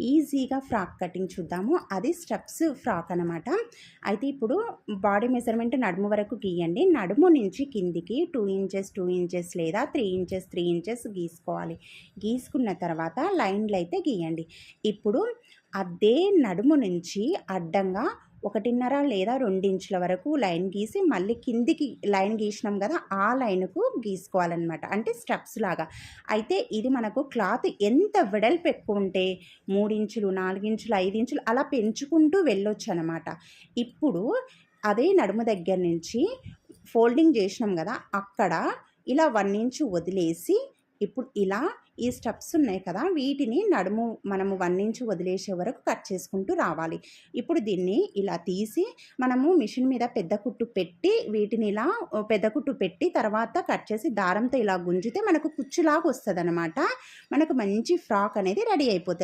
ఈజీగా frock cutting చూద్దాము. అది స్టెప్స్ ఫ్రాక్ అనమాట అయితే ఇప్పుడు బాడీ మెజర్మెంట్ నడుము వరకు గీయండి. నడుము నుంచి కిందికి టూ ఇంచెస్ టూ ఇంచెస్ లేదా త్రీ ఇంచెస్ త్రీ ఇంచెస్ గీసుకోవాలి. గీసుకున్న తర్వాత లైన్లు అయితే గీయండి. ఇప్పుడు అదే నడుము నుంచి అడ్డంగా ఒకటిన్నర లేదా రెండించుల వరకు లైన్ గీసి మళ్ళీ కిందికి లైన్ గీసినాం కదా ఆ లైన్కు గీసుకోవాలన్నమాట. అంటే స్టెప్స్ లాగా. అయితే ఇది మనకు క్లాత్ ఎంత వెడల్పు ఎక్కువ ఉంటే మూడించులు నాలుగించులు ఐదించులు అలా పెంచుకుంటూ వెళ్ళొచ్చు అనమాట ఇప్పుడు అదే నడుము దగ్గర నుంచి ఫోల్డింగ్ చేసినాం కదా అక్కడ ఇలా వన్ ఇంచు వదిలేసి ఇప్పుడు ఇలా ఈ స్టెప్స్ ఉన్నాయి కదా వీటిని నడుము మనము వన్ ఇంచ్ వదిలేసే వరకు కట్ చేసుకుంటూ రావాలి. ఇప్పుడు దీన్ని ఇలా తీసి మనము మిషన్ మీద పెద్ద కుట్టు పెట్టి వీటిని ఇలా పెద్ద కుట్టు పెట్టి తర్వాత కట్ చేసి దారంతో ఇలా గుంజితే మనకు కుచ్చులాగా వస్తుంది మనకు మంచి ఫ్రాక్ అనేది రెడీ అయిపోతుంది.